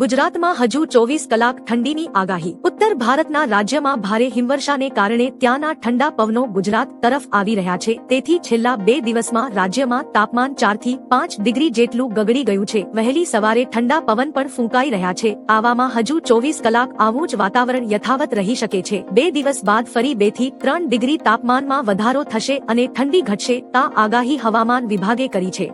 ગુજરાતમાં હજુ ચોવીસ કલાક ઠંડીની આગાહી. ઉત્તર ભારતના રાજ્યમાં ભારે હિમવર્ષાને કારણે ત્યાંના ઠંડા પવનો ગુજરાત તરફ આવી રહ્યા છે. તેથી છેલ્લા બે દિવસમાં રાજ્યમાં તાપમાન ચારથી પાંચ ડિગ્રી જેટલું ગગડી ગયું છે. વહેલી સવારે ઠંડા પવન પણ ફૂંકાઈ રહ્યા છે. આવામાં હજુ ચોવીસ કલાક આવું જ વાતાવરણ યથાવત રહી શકે છે. બે દિવસ બાદ ફરી બેથી ત્રણ ડિગ્રી તાપમાનમાં વધારો થશે અને ઠંડી ઘટશે, તા આગાહી હવામાન વિભાગે કરી છે.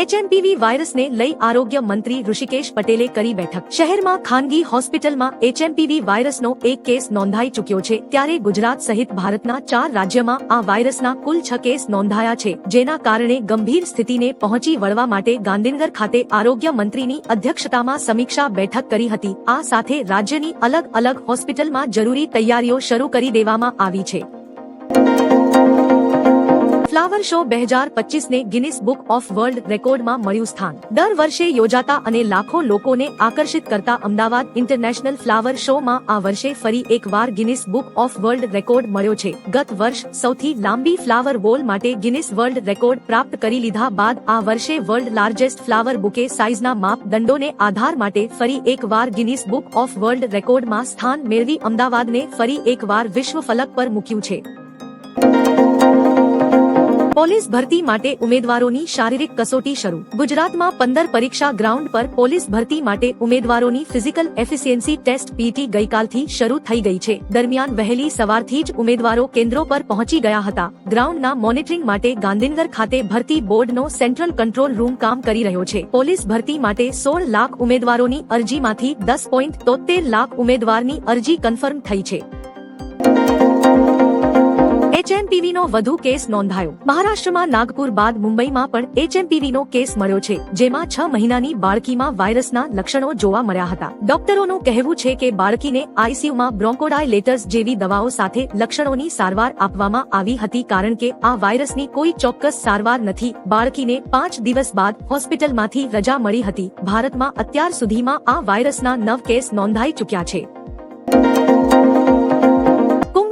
એચએમપીવી વાયરસને લઈ આરોગ્ય મંત્રી ઋષિકેશ પટેલે કરી બેઠક. શહેરમાં ખાનગી હોસ્પિટલમાં એચએમપીવી વાયરસનો એક કેસ નોંધાઈ ચૂક્યો છે. ત્યારે ગુજરાત સહિત ભારતના ચાર રાજ્યમાં આ વાયરસના કુલ છ કેસ નોંધાયા છે, જેના કારણે ગંભીર સ્થિતિને પહોંચી વળવા માટે ગાંધીનગર ખાતે આરોગ્ય મંત્રીની અધ્યક્ષતામાં સમીક્ષા બેઠક કરી હતી. આ સાથે રાજ્યની અલગ અલગ હોસ્પિટલમાં જરૂરી તૈયારીઓ શરૂ કરી દેવામાં આવી છે. ફ્લાવર શો બે હજાર પચીસને ગિનિસ બુક ઓફ વર્લ્ડ રેકોર્ડમાં મળ્યું સ્થાન. દર વર્ષે યોજાતા અને લાખો લોકોને આકર્ષિત કરતા અમદાવાદ ઇન્ટરનેશનલ ફ્લાવર શોમાં આ વર્ષે ફરી એકવાર Guinness book of world record મળ્યો છે. ગત વર્ષ સૌથી લાંબી ફ્લાવર વોલ માટે ગિનિસ વર્લ્ડ રેકોર્ડ પ્રાપ્ત કરી લીધા બાદ આ વર્ષે વર્લ્ડ લાર્જેસ્ટ ફ્લાવર બુકે સાઇઝના માપદંડોને આધાર માટે ફરી એકવાર ગિનિસ બુક ઓફ વર્લ્ડ રેકોર્ડમાં સ્થાન મેળવી અમદાવાદને ફરી એકવાર વિશ્વ ફલક પર મૂક્યું છે. પોલીસ ભરતી માટે ઉમેદવારોની શારીરિક કસોટી શરૂ. ગુજરાતમાં પંદર પરીક્ષા ગ્રાઉન્ડ પર પોલીસ ભરતી માટે ઉમેદવારોની ફિઝિકલ એફિશિયન્સી ટેસ્ટ પીટી ગઈકાલથી શરૂ થઈ ગઈ છે. દરમિયાન વહેલી સવારથી જ ઉમેદવારો કેન્દ્રો પર પહોંચી ગયા હતા. ગ્રાઉન્ડના મોનિટરિંગ માટે ગાંધીનગર ખાતે ભરતી બોર્ડનો સેન્ટ્રલ કંટ્રોલ રૂમ કામ કરી રહ્યો છે. પોલીસ ભરતી માટે સોળ લાખ ઉમેદવારોની અરજીમાંથી દસ પોઈન્ટ તોતેર લાખ ઉમેદવારની અરજી કન્ફર્મ થઈ છે. એચએમપીવીનો વધુ કેસ નોંધાયો. મહારાષ્ટ્રમાં નાગપુર બાદ મુંબઈમાં પણ એચએમપીવીનો કેસ મળ્યો છે, જેમાં છ મહિનાની બાળકીમાં વાયરસના લક્ષણો જોવા મળ્યા હતા. ડોક્ટરોનું કહેવું છે કે બાળકીને આઈસીયુમાં બ્રોન્કોડાયલેટર્સ જેવી દવાઓ સાથે લક્ષણોની સારવાર આપવામાં આવી હતી કારણ કે આ વાયરસની કોઈ ચોક્કસ સારવાર નથી. બાળકીને પાંચ દિવસ બાદ હોસ્પિટલમાંથી રજા મળી હતી. ભારતમાં અત્યાર સુધીમાં આ વાયરસના નવ કેસ નોંધાઈ ચૂક્યા છે.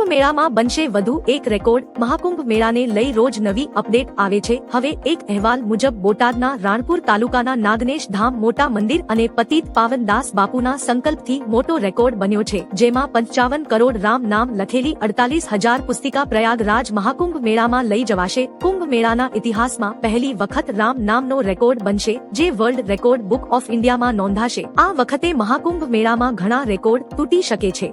કુંભ મેળામાં બનશે વધુ એક રેકોર્ડ. મહાકુંભ મેળાને લઈ રોજ નવી અપડેટ આવે છે. હવે એક અહેવાલ મુજબ બોટાદના રાણપુર તાલુકાના નાગનેશ ધામ મોટા મંદિર અને પતિત પાવનદાસ બાપુના સંકલ્પથી મોટો રેકોર્ડ બન્યો છે, જેમાં પંચાવન કરોડ રામ નામ લખેલી અડતાલીસ હજાર પુસ્તિકા પ્રયાગરાજ મહાકુંભ મેળામાં લઈ જવાશે. કુંભ મેળાના ઇતિહાસમાં પહેલી વખત રામ નામનો રેકોર્ડ બનશે, જે વર્લ્ડ રેકોર્ડ બુક ઓફ ઇન્ડિયામાં નોંધાશે. આ વખતે મહાકુંભ મેળામાં ઘણા રેકોર્ડ તૂટી શકે છે.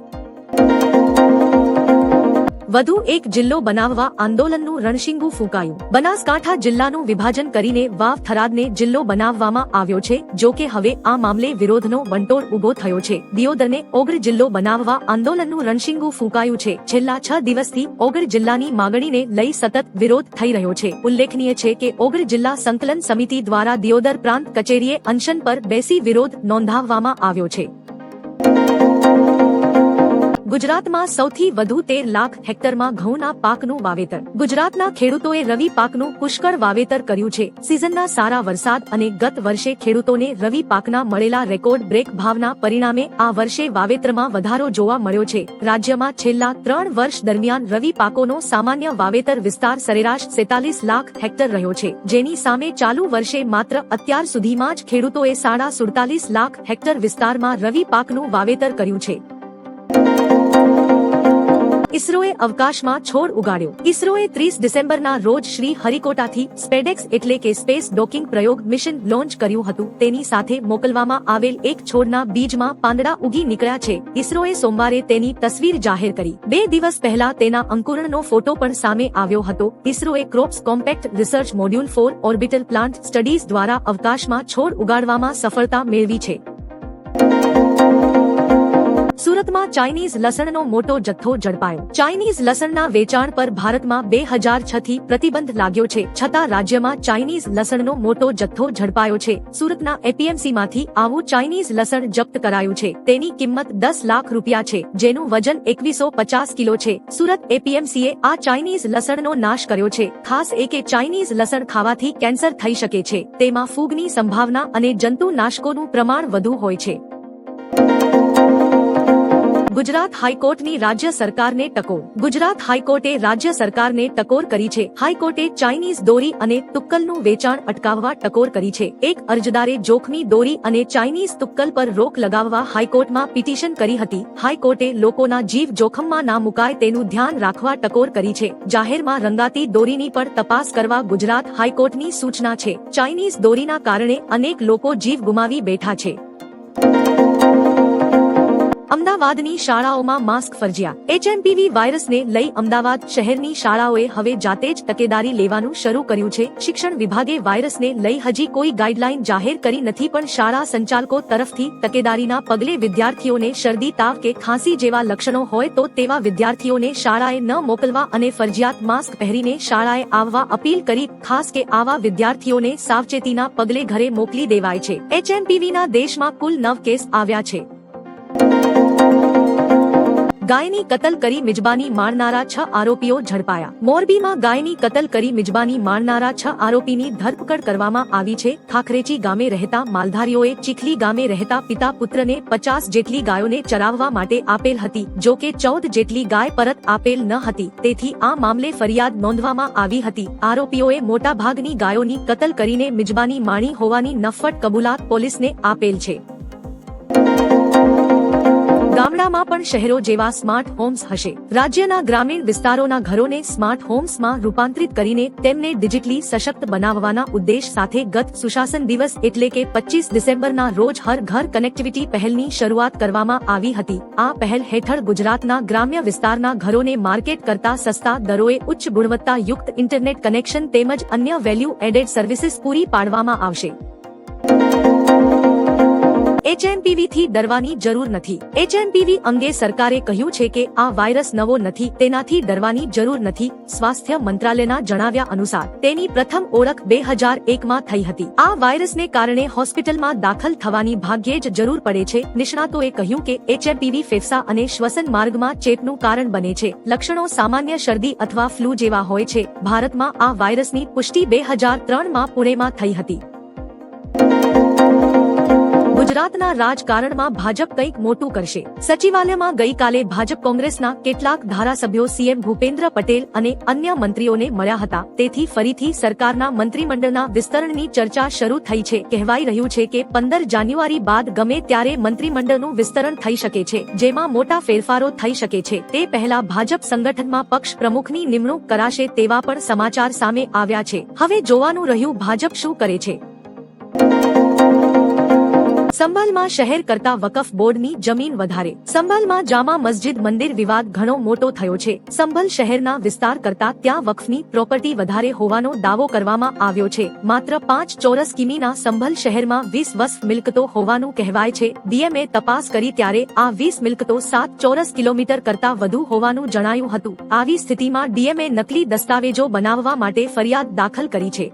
વધુ એક જિલ્લો બનાવવા આંદોલનનું રણશીંગુ ફૂંકાયું. બનાસકાંઠા જિલ્લાનું વિભાજન કરીને વાવ થરાદને જિલ્લો બનાવવામાં આવ્યો છે, જો કે હવે આ મામલે વિરોધનો વંટોળ ઊભો થયો છે. દિયોદરને ઓગર જિલ્લો બનાવવા આંદોલનનું રણશીંગુ ફૂંકાયું છે. છેલ્લા છ દિવસથી ઓગર જિલ્લાની માગણીને લઈ સતત વિરોધ થઈ રહ્યો છે. ઉલ્લેખનીય છે કે ઓગર જિલ્લા સંકલન સમિતિ દ્વારા દિયોદર પ્રાંત કચેરીએ અનશન પર બેસી વિરોધ નોંધાવવામાં આવ્યો છે. ગુજરાતમાં સૌથી વધુ તેર લાખ હેક્ટરમાં ઘઉંના પાકનું વાવેતર. ગુજરાતના ખેડૂતોએ રવિ પાકનું પુષ્કળ વાવેતર કર્યું છે. સિઝનના સારા વરસાદ અને ગત વર્ષે ખેડૂતોને રવિ પાકના મળેલા રેકોર્ડ બ્રેક ભાવના પરિણામે આ વર્ષે વાવેતરમાં વધારો જોવા મળ્યો છે. રાજ્યમાં છેલ્લા ત્રણ વર્ષ દરમિયાન રવિ પાકોનો સામાન્ય વાવેતર વિસ્તાર સરેરાશ સેતાલીસ લાખ હેક્ટર રહ્યો છે. જેની સામે ચાલુ વર્ષે માત્ર અત્યાર સુધીમાં જ ખેડૂતોએ સાડા સુડતાલીસ લાખ હેક્ટર વિસ્તારમાં રવિ પાકનું વાવેતર કર્યું છે. ઇસરોએ અવકાશમાં છોડ ઉગાડ્યો. ઇસરોએ ત્રીસ ડિસેમ્બરના રોજ શ્રી હરિકોટાથી સ્પેડેક્સ એટલે કે સ્પેસ ડોકિંગ પ્રયોગ મિશન લોન્ચ કર્યું હતું. તેની સાથે મોકલવામાં આવેલ એક છોડના બીજમાં પાંદડા ઉગી નીકળ્યા છે. ઇસરોએ સોમવારે તેની તસવીર જાહેર કરી. બે દિવસ પહેલા તેના અંકુરણનો ફોટો પણ સામે આવ્યો હતો. ઇસરોએ crops compact research module for orbital plant studies દ્વારા અવકાશમાં છોડ ઉગાડવામાં સફળતા મેળવી છે. સુરતમાં ચાઇનીઝ લસણનો મોટો જથ્થો ઝડપાયો. ચાઇનીઝ લસણના વેચાણ પર ભારતમાં બે હજાર છ થી પ્રતિબંધ લાગ્યો છે, છતાં રાજ્યમાં ચાઇનીઝ લસણનો મોટો જથ્થો ઝડપાયો છે. સુરતના એપીએમસીમાંથી આવું ચાઇનીઝ લસણ જપ્ત કરાયું છે. તેની કિંમત દસ લાખ રૂપિયા છે, જેનું વજન એકવીસો પચાસ કિલો છે. સુરત એપીએમસીએ આ ચાઇનીઝ લસણનો નાશ કર્યો છે, ખાસ એ કે ચાઇનીઝ લસણ ખાવાથી કેન્સર થઈ શકે છે. તેમાં ફૂગની સંભાવના અને જંતુ નાશકોનું પ્રમાણ વધુ હોય છે. ગુજરાત હાઈકોર્ટની રાજ્ય સરકારને ટકોર. ગુજરાત હાઈકોર્ટે રાજ્ય સરકારને ટકોર કરી છે. હાઈકોર્ટે ચાઇનીઝ દોરી અને તુક્કલનું વેચાણ અટકાવવા ટકોર કરી છે. એક અરજદારે જોખમી દોરી અને ચાઇનીઝ તુક્કલ પર રોક લગાવવા હાઈકોર્ટમાં પિટિશન કરી હતી. હાઈકોર્ટે લોકોના જીવ જોખમમાં ના મુકાય તેનું ધ્યાન રાખવા ટકોર કરી છે. જાહેરમાં રંગાતી દોરીની પણ તપાસ કરવા ગુજરાત હાઈકોર્ટની સૂચના છે. ચાઇનીઝ દોરીના કારણે અનેક લોકો જીવ ગુમાવી બેઠા છે. અમદાવાદની શાળાઓમાં માસ્ક ફરજિયાત. એચએમપીવી વાયરસને લઈ અમદાવાદ શહેરની શાળાઓએ હવે જાતે જ તકેદારી લેવાનું શરૂ કર્યું છે. શિક્ષણ વિભાગે વાયરસને લઈ હજી કોઈ ગાઈડલાઈન જાહેર કરી નથી, પણ શાળા સંચાલકો તરફથી તકેદારીના પગલે વિદ્યાર્થીઓને શરદી, તાવ કે ખાંસી જેવા લક્ષણો હોય તો તેવા વિદ્યાર્થીઓને શાળાએ ન મોકલવા અને ફરજિયાત માસ્ક પહેરીને શાળાએ આવવા અપીલ કરી, ખાસ કે આવા વિદ્યાર્થીઓને સાવચેતીના પગલે ઘરે મોકલી દેવાય છે. એચએમપીવીના દેશમાં કુલ નવ કેસ આવ્યા છે. ગાયની કતલ કરી મિજબાની મારનારા છ આરોપીઓ ઝડપાયા. મોરબીમાં ગાયની કતલ કરી મિજબાની મારનારા છ આરોપીની ધરપકડ કરવામાં આવી છે. ખાખરેચી ગામે રહેતા માલધારીઓએ ચીખલી ગામે રહેતા પિતા પુત્રને પચાસ જેટલી ગાયોને ચરાવવા માટે આપેલ હતી, જો કે ચૌદ જેટલી ગાય પરત આપેલ ન હતી. તેથી આ મામલે ફરિયાદ નોંધવામાં આવી હતી. આરોપીઓએ મોટાભાગની ગાયોની કતલ કરીને મિજબાની માણી હોવાની નફ્ફટ કબૂલાત પોલીસને આપેલ છે. ગામડામાં પણ શહેરો જેવા સ્માર્ટ હોમ્સ હશે. રાજ્યના ગ્રામીણ વિસ્તારોના ઘરોને સ્માર્ટ હોમ્સમાં રૂપાંતરિત કરીને તેમને ડિજિટલી સશક્ત બનાવવાના ઉદ્દેશ સાથે ગત સુશાસન દિવસ એટલે કે પચીસ ડિસેમ્બરના રોજ હર ઘર કનેક્ટિવિટી પહેલની શરૂઆત કરવામાં આવી હતી. આ પહેલ હેઠળ ગુજરાતના ગ્રામ્ય વિસ્તારના ઘરોને માર્કેટ કરતા સસ્તા દરોએ ઉચ્ચ ગુણવત્તાયુક્ત ઇન્ટરનેટ કનેક્શન તેમજ અન્ય વેલ્યુ એડેડ સર્વિસીસ પૂરી પાડવામાં આવશે. એચએમપીવી થી ડરવાની જરૂર નથી. એચએમપીવી અંગે સરકારે કહ્યું છે કે આ વાયરસ નવો નથી, તેનાથી ડરવાની જરૂર નથી, સ્વાસ્થ્ય મંત્રાલયના જણાવ્યા અનુસાર. તેની પ્રથમ ઓળખ બે હજાર એકમાં થઈ હતી. આ વાયરસને કારણે હોસ્પિટલમાં દાખલ થવાની ભાગ્યે જ જરૂર પડે છે. નિષ્ણાતોએ કહ્યું કે એચએમપીવી ફેફસા અને શ્વસન માર્ગમાં ચેપનું કારણ બને છે. લક્ષણો સામાન્ય શરદી અથવા ફ્લૂ જેવા હોય છે. ભારતમાં આ વાયરસની પુષ્ટિ બે હજાર ત્રણમાં પુણેમાં થઈ હતી. ગુજરાતના રાજકારણમાં ભાજપ કંઈક મોટું કરશે. સચિવાલયમાં ગઈકાલે ભાજપ કોંગ્રેસના કેટલાક ધારાસભ્યો સીએમ ભૂપેન્દ્ર પટેલ અને અન્ય મંત્રીઓને મળ્યા હતા. તેથી ફરીથી સરકારના મંત્રીમંડળના વિસ્તરણની ચર્ચા શરૂ થઈ છે. કહેવાઈ રહ્યું છે કે પંદર જાન્યુઆરી બાદ ગમે ત્યારે મંત્રીમંડળનું વિસ્તરણ થઈ શકે છે, જેમાં મોટા ફેરફારો થઈ શકે છે. તે પહેલા ભાજપ સંગઠનમાં પક્ષ પ્રમુખની નિમણૂક કરાશે તેવા પણ સમાચાર સામે આવ્યા છે. હવે જોવાનું રહ્યું ભાજપ શું કરે છે. સંભાલમાં શહેર કરતા વકફ બોર્ડની જમીન વધારે. સંભાલમાં જામા મસ્જિદ મંદિર વિવાદ ઘણો મોટો થયો છે. સંભલ શહેરના વિસ્તાર કરતા ત્યાં વકફની પ્રોપર્ટી વધારે હોવાનો દાવો કરવામાં આવ્યો છે. માત્ર પાંચ ચોરસ કિમીના સંભલ શહેરમાં વીસ વસ્ફ મિલકતો હોવાનું કહેવાય છે. ડીએમએ તપાસ કરી ત્યારે આ વીસ મિલકતો સાત ચોરસ કિલોમીટર કરતા વધુ હોવાનું જણાયું હતું. આવી સ્થિતિમાં ડીએમએ નકલી દસ્તાવેજો બનાવવા માટે ફરિયાદ દાખલ કરી છે.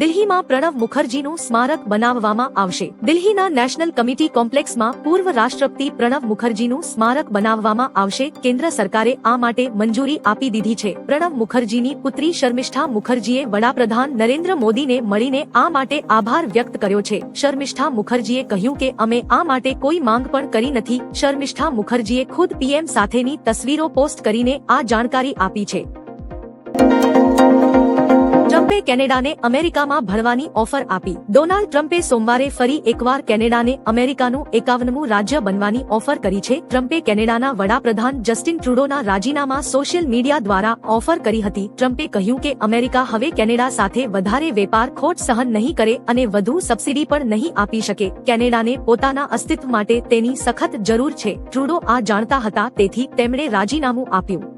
દિલ્હીમાં પ્રણવ મુખર્જીનું સ્મારક બનાવવામાં આવશે. દિલ્હીના નેશનલ કમિટી કોમ્પ્લેક્સમાં પૂર્વ રાષ્ટ્રપતિ પ્રણવ મુખર્જીનું સ્મારક બનાવવામાં આવશે. કેન્દ્ર સરકારે આ માટે મંજૂરી આપી દીધી છે. પ્રણવ મુખર્જીની પુત્રી શર્મિષ્ઠા મુખર્જીએ વડાપ્રધાન નરેન્દ્ર મોદીને મળીને આ માટે આભાર વ્યક્ત કર્યો છે. શર્મિષ્ઠા મુખર્જીએ કહ્યું કે, અમે આ માટે કોઈ માંગ પણ કરી નથી. શર્મિષ્ઠા મુખર્જીએ ખુદ પીએમ સાથેની તસવીરો પોસ્ટ કરીને આ જાણકારી આપી છે. ટ્રમ્પે કેનેડાને અમેરિકામાં ભણવાની ઓફર આપી. ડોનાલ્ડ ટ્રમ્પે સોમવારે ફરી એકવાર કેનેડાને અમેરિકાનું એકાવનમું રાજ્ય બનવાની ઓફર કરી છે. ટ્રમ્પે કેનેડાના વડાપ્રધાન જસ્ટિન ટ્રુડોના રાજીનામા સોશિયલ મીડિયા દ્વારા ઓફર કરી હતી. ટ્રમ્પે કહ્યું કે અમેરિકા હવે કેનેડા સાથે વધારે વેપાર ખોટ સહન નહીં કરે અને વધુ સબસિડી પણ નહીં આપી શકે. કેનેડાને પોતાના અસ્તિત્વ માટે તેની સખત જરૂર છે. ટ્રુડો આ જાણતા હતા, તેથી તેમણે રાજીનામું આપ્યું.